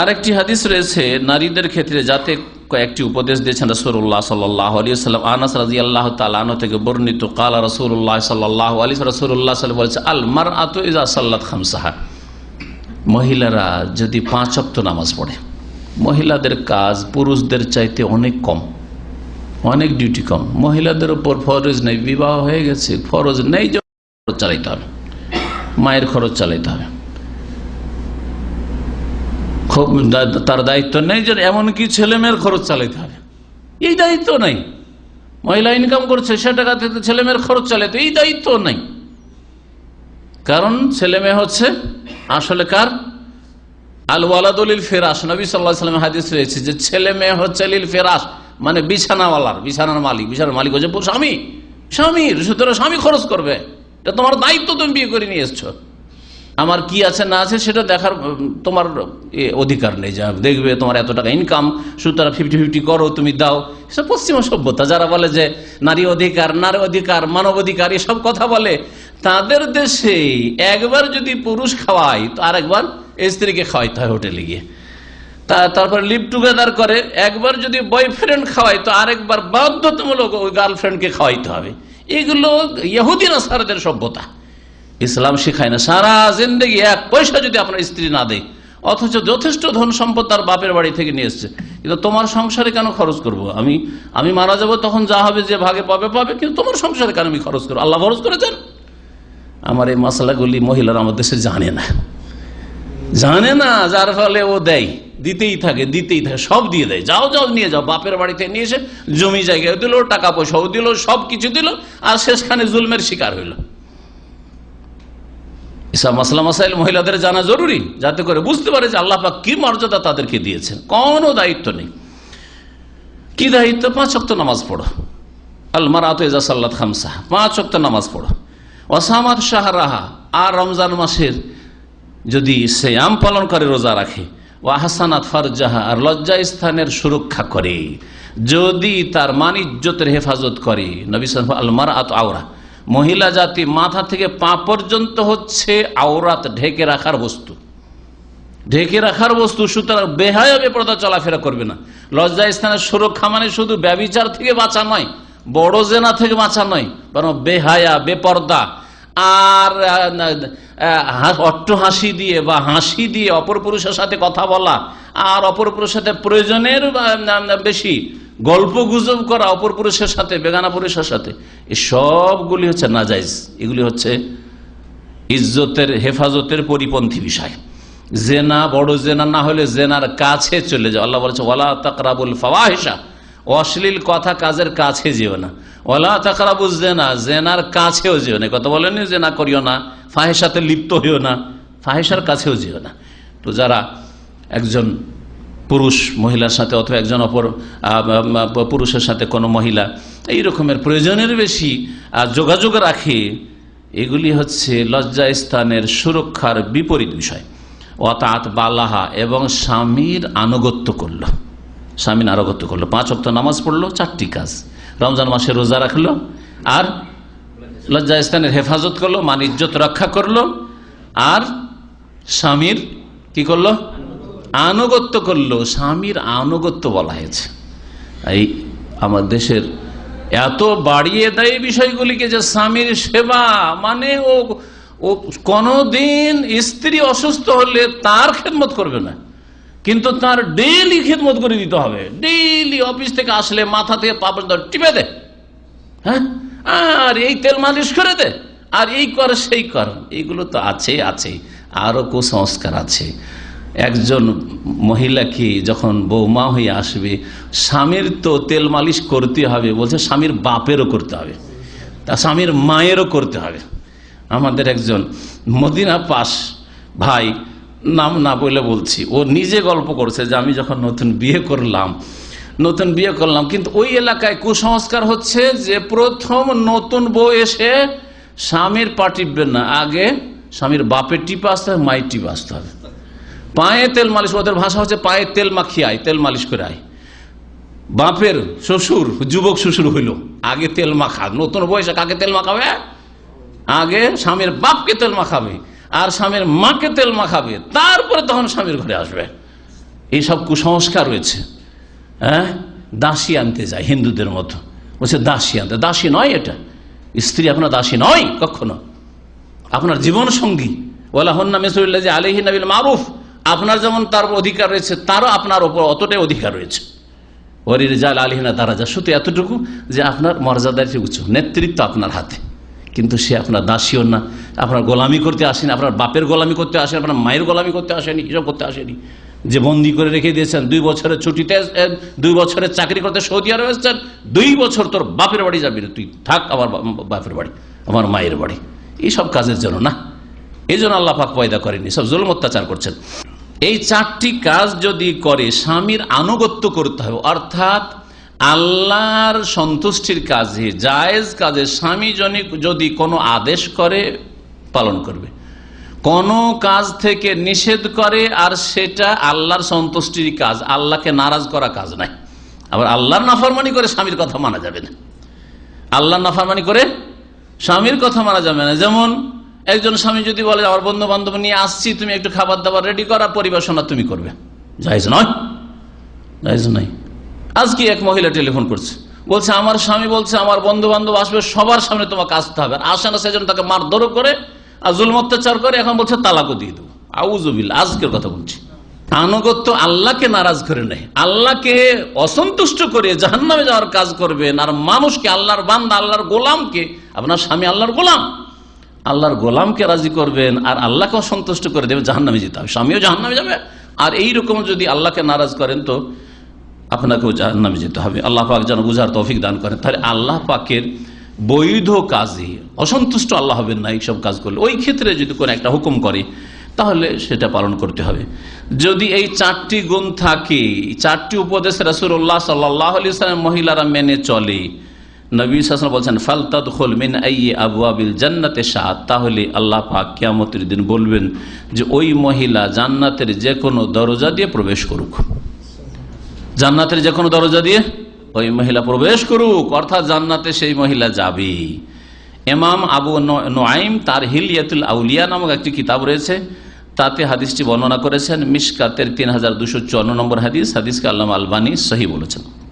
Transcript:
আর একটি হাদিস রয়েছে, নারীদের ক্ষেত্রে যাতে কয়েকটি উপদেশ দিয়েছেন রসুল্লাহ সাল্লাহ আলী সাল্লাম আনাস রাজি আল্লাহ তালানো থেকে বর্ণিত, কালা রসুল্লাহ সাল্লাহ আলী রসুল্লাহ সাল্লাম বলেছে আল মার আত ইজা সাল্লাত খামসাহা। মহিলারা যদি পাঁচ অক্ত নামাজ পড়ে, মহিলাদের কাজ পুরুষদের চাইতে অনেক কম, অনেক ডিউটি কম। মহিলাদের উপর ফরজ নেই, বিবাহ হয়ে গেছে, ফরজ নেই খরচ চালাইতে হবে। মায়ের খরচ চালাইতে হবে। খুব তার দায়িত্ব নেই যে এমনকি ছেলে মেয়ের খরচ চালাইতে হবে। এই দায়িত্ব নেই। মহিলা ইনকাম করছে, সে টাকা থেকে ছেলে মেয়ের খরচ চালাইতে, এই দায়িত্ব নেই। কারণ ছেলে মেয়ে হচ্ছে আসলে কার? আল ওয়ালাদুলিল ফেরাস নবী সাল্লাহ সাল্লাম হাদিস রয়েছে যে ছেলে মেয়ে হচ্ছে লিল ফেরাস মানে বিছানাওয়ালার, বিছানার মালিক। বিছানার মালিক হচ্ছে স্বামী। স্বামীর সুতরাং স্বামী খরচ করবে। এটা তোমার দায়িত্ব তুমি বিয়ে করে নিয়ে এসছো। আমার কি আছে, না আছে, সেটা দেখার তোমার অধিকার নেই। যা দেখবে, তোমার এত টাকা ইনকাম সুতরাং ফিফটি ফিফটি করো, তুমি দাও। এসব পশ্চিমা সভ্যতা, যারা বলে যে নারী অধিকার নারী অধিকার, মানব অধিকার, এসব কথা বলে, তাদের দেশে একবার যদি পুরুষ খাওয়ায়, তো আরেকবার স্ত্রীকে খাওয়াইতে হয় হোটেলে গিয়ে। তারপর লিভ টুগেদার করে, একবার যদি বয়ফ্রেন্ড খাওয়াই তো আরেকবার বাধ্যতামূলক ওই গার্লফ্রেন্ডকে খাওয়াইতে হবে। এগুলো ইহুদিন আসারদের সভ্যতা। ইসলাম শিখায় না। সারা জিন্দগি এক পয়সা যদি আপনার স্ত্রী না দেয়, অথচ যথেষ্ট ধন সম্পদ তার বাপের বাড়ি থেকে নিয়ে এসছে। কিন্তু তোমার সংসারে কেন খরচ করব? আমি আমি মারা যাব, তখন যা হবে যে ভাগে পাবে পাবে, কিন্তু তোমার সংসারে কেন আমি খরচ করব? আল্লাহ খরচ করেছেন? আমার এই মশলাগুলি মহিলারা আমার দেশে জানে না। জানে না, যার ফলে ও দেয়। দিতেই থাকে দিতেই থাকে, সব দিয়ে দেয়। যাও যাও, নিয়ে যাও। বাপের বাড়িতে নিয়ে এসে জমি জায়গায় দিল, টাকা পয়সাও দিল সব কিছু দিল, আর শেষখানে জুলমের শিকার হইল। এসব মাসলা মাসাইল মহিলাদের জানা জরুরি, যাতে করে বুঝতে পারে যে আল্লাহ পাক কি মর্যাদা তাদেরকে দিয়েছেন। কোনো দায়িত্ব নেই। কি দায়িত্ব? পাঁচ অক্ত নামাজ পড়ো। আলমার আত সাল্লাত খামসা। পাঁচ অক্ত নামাজ পড়ো। ওসামাদ শাহরাহা, আর রমজান মাসের যদি সে আম পালন করে, রোজা রাখে ও আহসানাত ফারজাহা, আর লজ্জা স্থানের সুরক্ষা করে। যদি তার মান ইজ্জতের হেফাজত করে, নবী আলমার আত আওরা। মহিলা জাতি মাথা থেকে পা পর্যন্ত হচ্ছে আওরাত ঢেকে রাখার বস্তু। ঢেকে রাখার বস্তু, সুতরাং বেহায় বেপরদা চলাফেরা করবে না। লজ্জা স্থানের সুরক্ষা মানে শুধু ব্যবিচার থেকে বাঁচা নয়, বড় জেনা থেকে বাঁচা নয়, বরং বেহায়া বেপর্দা আর অট্ট হাসি দিয়ে বা হাসি দিয়ে অপর পুরুষের সাথে কথা বলা, আর অপর পুরুষের সাথে প্রয়োজনের বেশি গল্প গুজব করা অপর পুরুষের সাথে, বেগানা পুরুষের সাথে, এই সবগুলি হচ্ছে নাজাইজ। এগুলি হচ্ছে ইজ্জতের, হেফাজতের পরিপন্থী বিষয়। জেনা, বড় জেনা না হলে জেনার কাছে চলে যাও। আল্লাহ বলছে ওলা তাকরাবুল ফাওয়াহিসা অশ্লীল কথা কাজের কাছে যেও না। ওলা তাকরাবুল জেনা। জেনার কাছেও যেও না। কথা বলেনি জেনা করিও না। ফাহেসাতে লিপ্ত হইও না। ফাহেসার কাছেও যেও না। তো যারা একজন পুরুষ মহিলার সাথে অথবা একজন অপর পুরুষের সাথে কোনো মহিলা এই রকমের প্রয়োজনের বেশি আহ, যোগাযোগ রাখে এগুলি হচ্ছে লজ্জা স্থানের সুরক্ষার বিপরীত বিষয়। অতাত বালাহা এবং স্বামীর আনুগত্য করল। স্বামীর আনুগত্য করল। পাঁচ অক্ত নামাজ পড়ল চারটি কাজ। রমজান মাসে রোজা রাখল আর লজ্জা স্থানের হেফাজত করল মান ইজ্জত রক্ষা করল আর স্বামীর কি করল? আনুগত্য করল স্বামীর আনুগত্য বলা হয়েছে। এই আমার দেশের এত বাড়িয়ে দেয় বিষয়গুলিকে যে স্বামীর সেবা মানে ও ও কোনদিন স্ত্রী অসুস্থ হলে তার খেদমত করবে না। কিন্তু তার ডেইলি খেদমত করে দিতে হবে। ডেইলি অফিস থেকে আসলে মাথা থেকে পা পর্যন্ত টিপে দে। হ্যাঁ? আর এই তেল মালিশ করে দে। আর এই কর, সেই কর। এইগুলো তো আছে আছে আরও কুসংস্কার আছে। একজন মহিলা মহিলাকে যখন বৌমা হয়ে আসবে, স্বামীর তো তেল মালিশ করতে হবে, বলছে স্বামীর বাপেরও করতে হবে, তা স্বামীর মায়েরও করতে হবে। আমাদের একজন মদিনা পাস ভাই নাম না বলে বলছি, ও নিজে গল্প করছে যে আমি যখন নতুন বিয়ে করলাম, নতুন বিয়ে করলাম, কিন্তু ওই এলাকায় কুসংস্কার হচ্ছে যে প্রথম নতুন বউ এসে স্বামীর পা না, আগে স্বামীর বাপের টিপে আসতে হবে, মায়ের টিপে আসতে হবে। পায়ে তেল মালিশ, ওদের ভাষা হচ্ছে পায়ে তেল মাখিয়ে আয়, তেল মালিশ করে আয়। বাপের শ্বশুর, যুবক শ্বশুর হইল, আগে তেল মাখা, নতুন বয়সে কাকে তেল মাখাবে? আগে স্বামীর বাপকে তেল মাখাবে, আর স্বামীর মাকে তেল মাখাবে, তারপরে তখন স্বামীর ঘরে আসবে। এইসব কুসংস্কার রয়েছে হ্যাঁ? দাসী আনতে যায়, হিন্দুদের মতো। বলছে, দাসী আনতে, দাসী নয় এটা। স্ত্রী আপনার দাসী নয়, কখনো। আপনার জীবন সঙ্গী ওলা হন্না মেসুল্লাহ যে আলহি নবীল মারুফ আপনার যেমন তার অধিকার রয়েছে, তারও আপনার ওপর অতটাই অধিকার রয়েছে। ওরির জাল আলহিনা তারা যা, শুধু এতটুকু যে আপনার মর্যাদার চেয়ে উঁচু নেতৃত্ব আপনার হাতে। কিন্তু সে আপনার দাসীও না, আপনার গোলামি করতে আসেনি, আপনার বাপের গোলামি করতে আসেনি, আপনার মায়ের গোলামি করতে আসেনি, এসব করতে আসেনি। যে বন্দি করে রেখে দিয়েছেন, দুই বছরের ছুটিতে দুই বছরের চাকরি করতে সৌদি আরবে এসেছেন, দুই বছর তোর বাপের বাড়ি যাবি না তুই। থাক, আমার বাপের বাড়ি, আমার মায়ের বাড়ি। এইসব কাজের জন্য না। এই জন্য আল্লাহ পাক পয়দা করেনি সব জুলম অত্যাচার করছেন। এই চারটি কাজ যদি করে, স্বামীর আনুগত্য করতে হবে। অর্থাৎ, আল্লাহর সন্তুষ্টির কাজে, জায়েজ কাজে স্বামী যদি কোনো আদেশ করে, পালন করবে। কোন কাজ থেকে নিষেধ করে, আর সেটা আল্লাহর সন্তুষ্টির কাজ, আল্লাহকে নারাজ করা কাজ নাই আবার আল্লাহর নাফরমানি করে স্বামীর কথা মানা যাবে না। আল্লাহর নাফরমানি করে স্বামীর কথা মানা যাবে না। যেমন একজন স্বামী যদি বলে, আমার বন্ধু বান্ধব নিয়ে আসছি, তুমি একটু খাবার দাবার রেডি করা পরিবেশনা তুমি করবে। যাইজ নয়। যাইজ নাই আজকে এক মহিলা টেলিফোন করছে। বলছে, আমার স্বামী বলছে, আমার বন্ধু বান্ধব আসবে, সবার সামনে তোমাকে আসতে হবে। আর আসে না সেজন্য তাকে মারধরও করে আর জুল অত্যাচার করে, এখন বলছে, তালাকও দিয়ে দেবো। আউজুবিল আজকের কথা বলছি। আনুগত্য আল্লাহকে নারাজ করে নেয়। আল্লাহকে অসন্তুষ্ট করে জাহান্নামে যাওয়ার কাজ করবেন। আর মানুষকে, আল্লাহর বান্দা, আল্লাহর গোলামকে, আপনার স্বামী আল্লাহর গোলাম। আল্লাহর গোলামকে রাজি করবেন আর আল্লাহকে অসন্তুষ্ট করে দেবেন জাহান্নামে যেতে হবে। স্বামীও জাহান্নামে যাবে। আর এইরকম যদি আল্লাহকে নারাজ করেন তো আপনাকেও জাহান্নামে যেতে হবে। আল্লাহ পাক যেন বুঝার তৌফিক দান করেন। তাহলে আল্লাহ পাকের বৈধ কাজে অসন্তুষ্ট আল্লাহ হবেন না এইসব কাজ করলে। ওই ক্ষেত্রে যদি কোনো একটা হুকুম করে, তাহলে সেটা পালন করতে হবে। যদি এই চারটি গুণ থাকে, চারটি উপদেশ রাসুল্লাহ সাল্লাহ আলি মহিলারা মেনে চলে নবী শাসন বলছেন ফালতাদ খোল মিন আই আবু আবিল জান্নাতে সাত তাহলে আল্লাহ পাক কিয়ামতের দিন বলবেন যে, ওই মহিলা জান্নাতের যে কোনো দরজা দিয়ে প্রবেশ করুক। জান্নাতের যে কোনো দরজা দিয়ে ওই মহিলা প্রবেশ করুক, অর্থাৎ জান্নাতে সেই মহিলা যাবে। এমাম আবু নোয়াইম তার হিলিয়াতুল আউলিয়া নামক একটি কিতাব রয়েছে, তাতে হাদিসটি বর্ণনা করেছেন মিসকাতের তিন হাজার দুশো চুয়ান্ন নম্বর হাদিস, হাদিসকে আল্লাহ আলবানী সহি বলেছেন।